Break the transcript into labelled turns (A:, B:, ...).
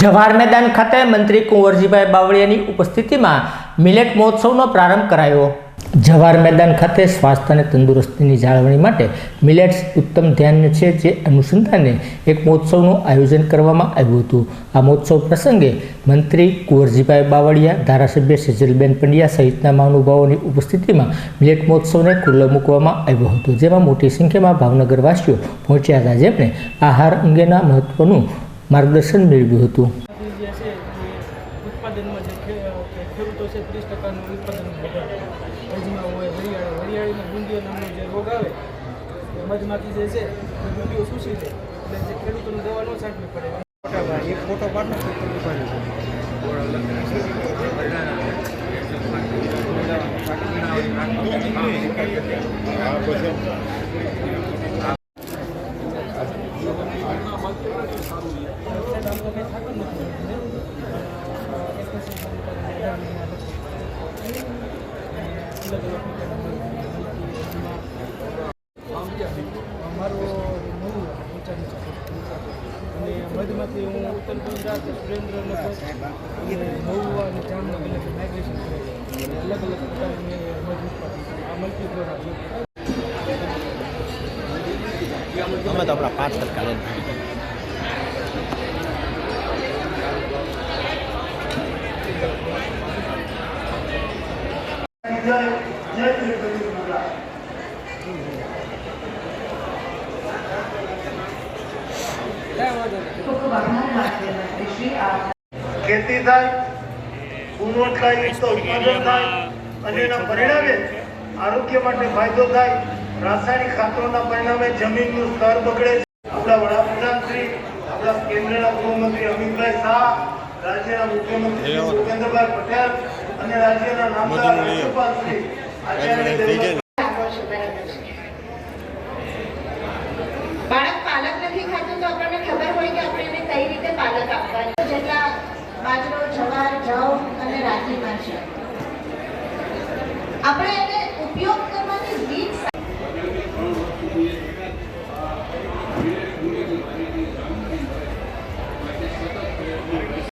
A: જવાહર મેદાન ખાતે મંત્રી કુંવરજીભાઈ બાવળિયાની ઉપસ્થિતિમાં મિલેટ મહોત્સવનો પ્રારંભ કરાયો. જવાહર મેદાન ખાતે સ્વાસ્થ્ય અને તંદુરસ્તીની જાળવણી માટે મિલેટ્સ ઉત્તમ ધ્યાન છે જે અનુસંધાને એક મહોત્સવનું આયોજન કરવામાં આવ્યું હતું. આ મહોત્સવ પ્રસંગે મંત્રી કુંવરજીભાઈ બાવળિયા, ધારાસભ્ય સેજલબેન પંડ્યા સહિતના મહાનુભાવોની ઉપસ્થિતિમાં મિલેટ મહોત્સવને ખુલ્લો મૂકવામાં આવ્યો હતો, જેમાં મોટી સંખ્યામાં ભાવનગરવાસીઓ પહોંચ્યા હતા. જેમણે આહાર અંગેના મહત્વનું માર્ગદર્શન મેળવ્યું હતું.
B: ઉત્પાદનમાં જે ખેડૂતો છે ત્રીસ ટકાનું ઉત્પાદન મધમાં હોય વરિયાળી વરિયાળીમાં ગુંદીઓ જે રોગ આવે એ મધમાંથી જે છે એ ગુંદીઓ શોષી છે એટલે જે ખેડૂતોને દવા ન છાંટવી પડે
C: એક ફોટો પાડનો
B: મધમાંથી હું ઉત્તર ગુજરાત સુરેન્દ્રનગર અને મહુવા અને જામનગર માઇગ્રેશન અને અલગ અલગ પ્રકારની મધ આ મલ્ટી પ્રોડક્ટ
C: અમે તો આપણા પાંચ ટકા
D: ખેતી થાય ગુણવત્તાયુક્ત ઉત્પાદન થાય, અને એના પરિણામે આરોગ્ય માટે ફાયદો થાય. રાસાયણિક ખાતરોના પરિણામે જમીનનું સ્તર બગડે છે. આપણા વડાપ્રધાન શ્રી આપણા કેન્દ્રના ગૃહમંત્રી અમિતભાઈ શાહ રાજ્યના મુખ્યમંત્રી શ્રી ભૂપેન્દ્રભાઈ પટેલ અને રાજ્યના નામદાર રાજ્યપાલ શ્રી આચાર્ય
E: બાળક પાલક નથી ખાતું તો આપણને ખબર હોય કે આપણે એને કઈ રીતે પાલક આપવાનું. જેટલા બાજરો જવાર જવ અને રાગીમાં છે. આપણે એને